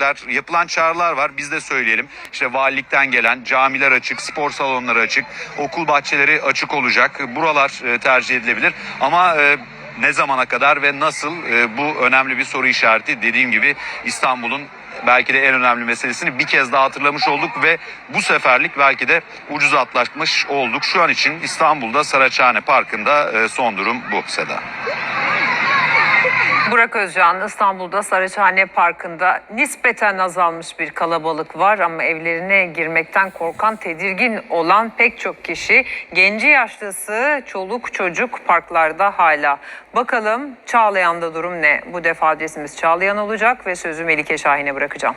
parklar, yapılan çağrılar var. Biz de söyleyelim. İşte valilikten gelen camiler açık, spor salonları açık, okul bahçeleri açık olacak. Buralar e, tercih edilebilir. Ama e, ne zamana kadar ve nasıl e, bu önemli bir soru işareti. Dediğim gibi İstanbul'un belki de en önemli meselesini bir kez daha hatırlamış olduk ve bu seferlik belki de ucuz atlatmış olduk. Şu an için İstanbul'da Saraçhane Parkı'nda son durum bu Seda. Burak Özcan İstanbul'da Saraçhane Parkı'nda nispeten azalmış bir kalabalık var ama evlerine girmekten korkan, tedirgin olan pek çok kişi, genci yaşlısı, çoluk çocuk parklarda hala. Bakalım Çağlayan'da durum ne? Bu defa adresimiz Çağlayan olacak ve sözü Melike Şahin'e bırakacağım.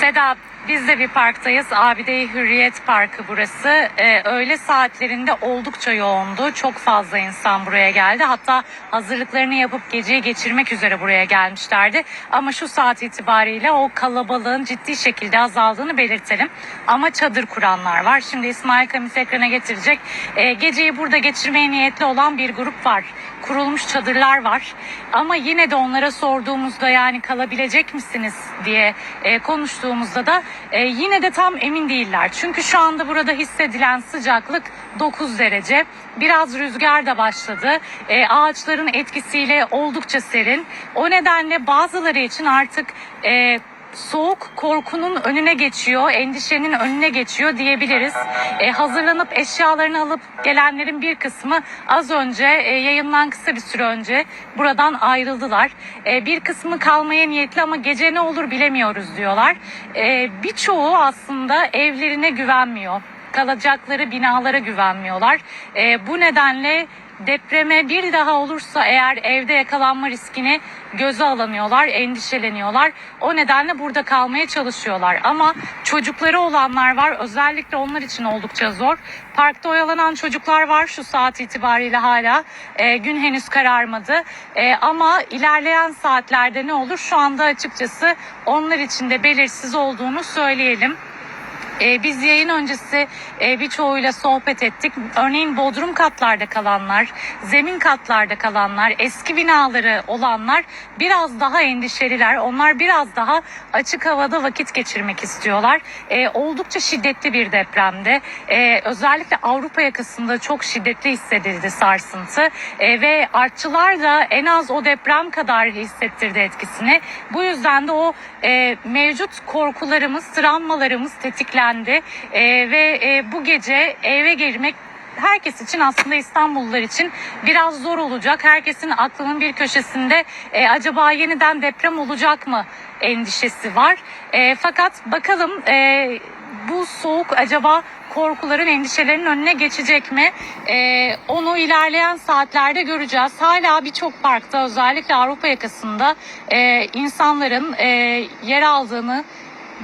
Seda biz de bir parktayız. Abide Hürriyet Parkı burası. Ee, öğle saatlerinde oldukça yoğundu. Çok fazla insan buraya geldi. Hatta hazırlıklarını yapıp geceyi geçirmek üzere buraya gelmişlerdi. Ama şu saat itibariyle o kalabalığın ciddi şekilde azaldığını belirtelim. Ama çadır kuranlar var. Şimdi İsmail Kamis ekrana getirecek. Ee, geceyi burada geçirmeye niyetli olan bir grup var. Kurulmuş çadırlar var. Ama yine de onlara sorduğumuzda yani kalabilecek misiniz diye e, konuştuğumuzda da e, yine de tam emin değiller. Çünkü şu anda burada hissedilen sıcaklık 9 derece. Biraz rüzgar da başladı. E, ağaçların etkisiyle oldukça serin. O nedenle bazıları için artık e, soğuk korkunun önüne geçiyor, endişenin önüne geçiyor diyebiliriz. E, hazırlanıp eşyalarını alıp gelenlerin bir kısmı az önce e, yayından kısa bir süre önce buradan ayrıldılar. E, bir kısmı kalmaya niyetli ama gece ne olur bilemiyoruz diyorlar. E, birçoğu aslında evlerine güvenmiyor. Kalacakları binalara güvenmiyorlar. E, bu nedenle depreme bir daha olursa eğer evde yakalanma riskini göze alamıyorlar, endişeleniyorlar. O nedenle burada kalmaya çalışıyorlar. Ama çocukları olanlar var. Özellikle onlar için oldukça zor. Parkta oyalanan çocuklar var şu saat itibariyle hala. Ee, gün henüz kararmadı. Ee, ama ilerleyen saatlerde ne olur? Şu anda açıkçası onlar için de belirsiz olduğunu söyleyelim. Ee, biz yayın öncesi e, birçoğuyla sohbet ettik. Örneğin bodrum katlarda kalanlar, zemin katlarda kalanlar, eski binaları olanlar biraz daha endişeliler. Onlar biraz daha açık havada vakit geçirmek istiyorlar. Ee, oldukça şiddetli bir depremde. Ee, özellikle Avrupa yakasında çok şiddetli hissedildi sarsıntı. Ee, ve artçılar da en az o deprem kadar hissettirdi etkisini. Bu yüzden de o e, mevcut korkularımız, travmalarımız tetiklendi. E, ve e, bu gece eve girmek herkes için aslında İstanbullular için biraz zor olacak. Herkesin aklının bir köşesinde e, acaba yeniden deprem olacak mı endişesi var. E, fakat bakalım e, bu soğuk acaba korkuların, endişelerin önüne geçecek mi? Ee, onu ilerleyen saatlerde göreceğiz. Hala birçok parkta özellikle Avrupa yakasında e, insanların e, yer aldığını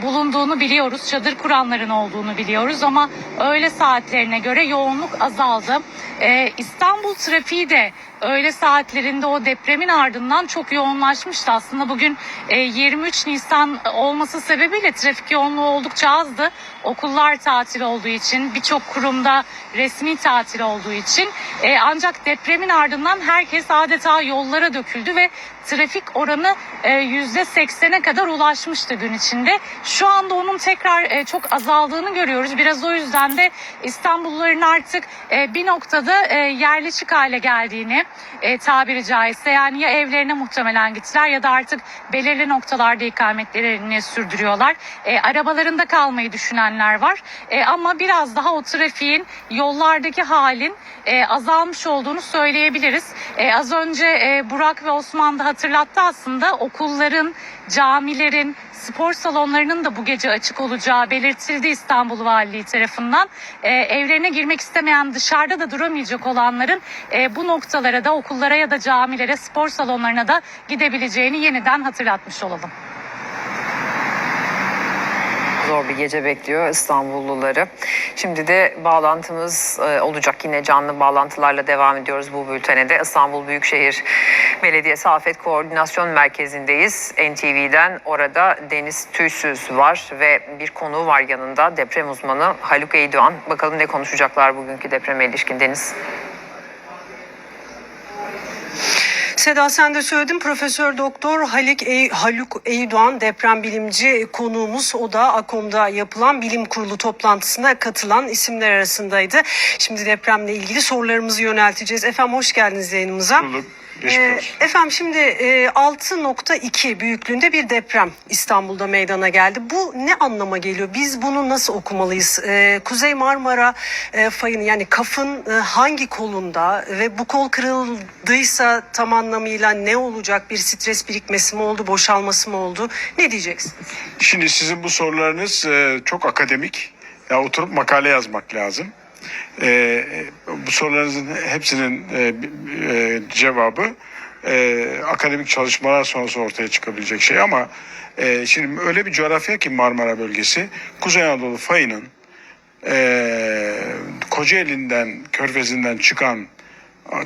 bulunduğunu biliyoruz. Çadır kuranların olduğunu biliyoruz ama öğle saatlerine göre yoğunluk azaldı. Ee, İstanbul trafiği de öğle saatlerinde o depremin ardından çok yoğunlaşmıştı. Aslında bugün e, 23 Nisan olması sebebiyle trafik yoğunluğu oldukça azdı. Okullar tatil olduğu için, birçok kurumda resmi tatil olduğu için. E, ancak depremin ardından herkes adeta yollara döküldü ve trafik oranı e, %80'e kadar ulaşmıştı gün içinde. Şu anda onun tekrar e, çok azaldığını görüyoruz. Biraz o yüzden de İstanbulluların artık e, bir noktada e, yerleşik hale geldiğini e, tabiri caizse yani ya evlerine muhtemelen gittiler ya da artık belirli noktalarda ikametlerini sürdürüyorlar. E, arabalarında kalmayı düşünenler var. E, ama biraz daha o trafiğin yollardaki halin e, azalmış olduğunu söyleyebiliriz. E, az önce e, Burak ve Osman da hatırlattı aslında okulların, camilerin, spor salonlarının da bu gece açık olacağı belirtildi İstanbul Valiliği tarafından. E, evlerine girmek istemeyen dışarıda da duramayacak olanların e, bu noktalara da okullara ya da camilere, spor salonlarına da gidebileceğini yeniden hatırlatmış olalım. Zor bir gece bekliyor İstanbulluları. Şimdi de bağlantımız e, olacak. Yine canlı bağlantılarla devam ediyoruz bu bültene de. İstanbul Büyükşehir Belediyesi Afet Koordinasyon Merkezi'ndeyiz. NTV'den orada Deniz Tüysüz var ve bir konuğu var yanında. Deprem uzmanı Haluk Eydoğan. Bakalım ne konuşacaklar bugünkü depreme ilişkin Deniz. Seda sen de söyledin Profesör Doktor Halik Ey- Haluk Eydoğan deprem bilimci konuğumuz. O da AKOM'da yapılan bilim kurulu toplantısına katılan isimler arasındaydı. Şimdi depremle ilgili sorularımızı yönelteceğiz. Efendim hoş geldiniz yayınımıza. Bulduk. Ee, efendim şimdi e, 6.2 büyüklüğünde bir deprem İstanbul'da meydana geldi. Bu ne anlama geliyor? Biz bunu nasıl okumalıyız? Ee, Kuzey Marmara e, fayının yani kafın e, hangi kolunda ve bu kol kırıldıysa tam anlamıyla ne olacak? Bir stres birikmesi mi oldu, boşalması mı oldu? Ne diyeceksiniz? Şimdi sizin bu sorularınız e, çok akademik. Ya oturup makale yazmak lazım. E, bu sorularınızın hepsinin e, e, cevabı e, akademik çalışmalar sonrası ortaya çıkabilecek şey ama e, şimdi öyle bir coğrafya ki Marmara bölgesi Kuzey Anadolu fayının e, Kocaeli'nden Körfezi'nden çıkan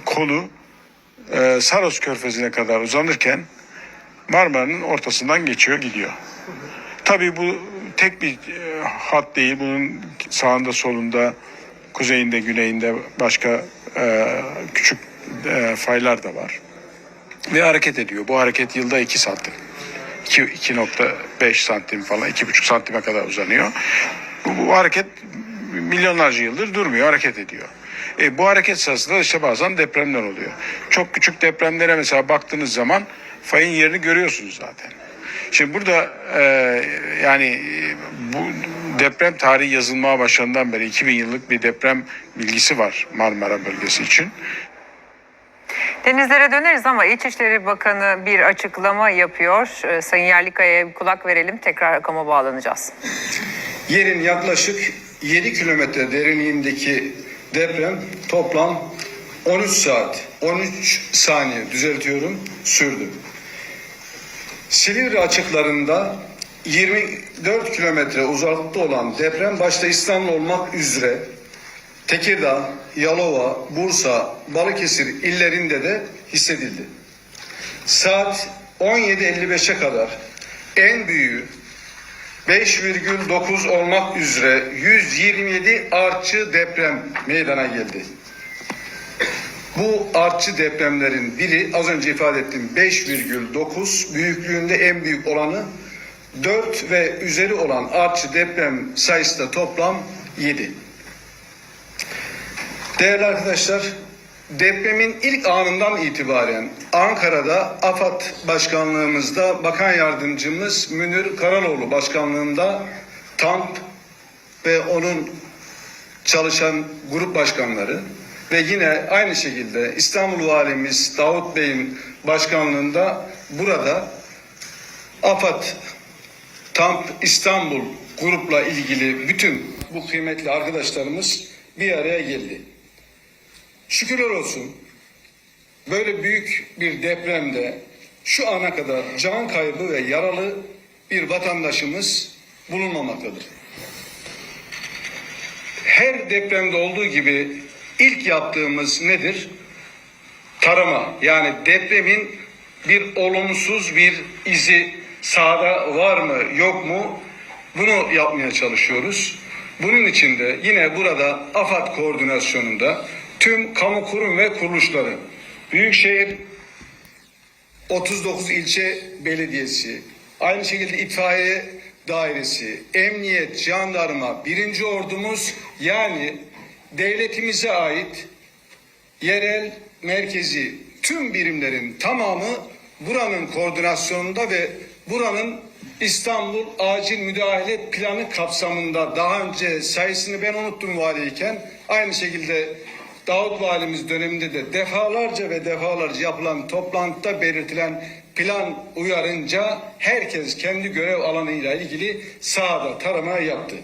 kolu e, Saros Körfezi'ne kadar uzanırken Marmara'nın ortasından geçiyor gidiyor. Tabii bu tek bir e, hat değil. Bunun sağında solunda, kuzeyinde, güneyinde başka e, küçük e, faylar da var. Ve hareket ediyor. Bu hareket yılda 2 santim. 2 2.5 santim falan, 2,5 santime kadar uzanıyor. Bu, bu hareket milyonlarca yıldır durmuyor, hareket ediyor. E, bu hareket sırasında işte bazen depremler oluyor. Çok küçük depremlere mesela baktığınız zaman fayın yerini görüyorsunuz zaten. Şimdi burada e, yani e, bu deprem tarihi yazılmaya başlandığından beri 2000 yıllık bir deprem bilgisi var Marmara bölgesi için. Denizlere döneriz ama İçişleri Bakanı bir açıklama yapıyor. Ee, Sayın Yerlikaya'ya bir kulak verelim. Tekrar akıma bağlanacağız. Yerin yaklaşık 7 kilometre derinliğindeki deprem toplam 13 saat, 13 saniye düzeltiyorum sürdü. Silivri açıklarında 24 kilometre uzaklıkta olan deprem başta İstanbul olmak üzere Tekirdağ, Yalova, Bursa, Balıkesir illerinde de hissedildi. Saat 17.55'e kadar en büyüğü 5,9 olmak üzere 127 artçı deprem meydana geldi. Bu artçı depremlerin biri az önce ifade ettiğim 5,9 büyüklüğünde en büyük olanı 4 ve üzeri olan artçı deprem sayısı da toplam 7. Değerli arkadaşlar, depremin ilk anından itibaren Ankara'da AFAD Başkanlığımızda Bakan Yardımcımız Münir Karaloğlu Başkanlığında TAMP ve onun çalışan grup başkanları ve yine aynı şekilde İstanbul Valimiz Davut Bey'in başkanlığında burada AFAD TAMP İstanbul grupla ilgili bütün bu kıymetli arkadaşlarımız bir araya geldi. Şükürler olsun böyle büyük bir depremde şu ana kadar can kaybı ve yaralı bir vatandaşımız bulunmamaktadır. Her depremde olduğu gibi ilk yaptığımız nedir? Tarama yani depremin bir olumsuz bir izi sahada var mı yok mu bunu yapmaya çalışıyoruz. Bunun için de yine burada AFAD koordinasyonunda tüm kamu kurum ve kuruluşları, Büyükşehir 39 ilçe belediyesi, aynı şekilde itfaiye dairesi, emniyet, jandarma, birinci ordumuz yani devletimize ait yerel, merkezi tüm birimlerin tamamı buranın koordinasyonunda ve buranın İstanbul Acil Müdahale Planı kapsamında daha önce sayısını ben unuttum valiyken aynı şekilde Davut Valimiz döneminde de defalarca ve defalarca yapılan toplantıda belirtilen plan uyarınca herkes kendi görev alanıyla ilgili sahada tarama yaptı.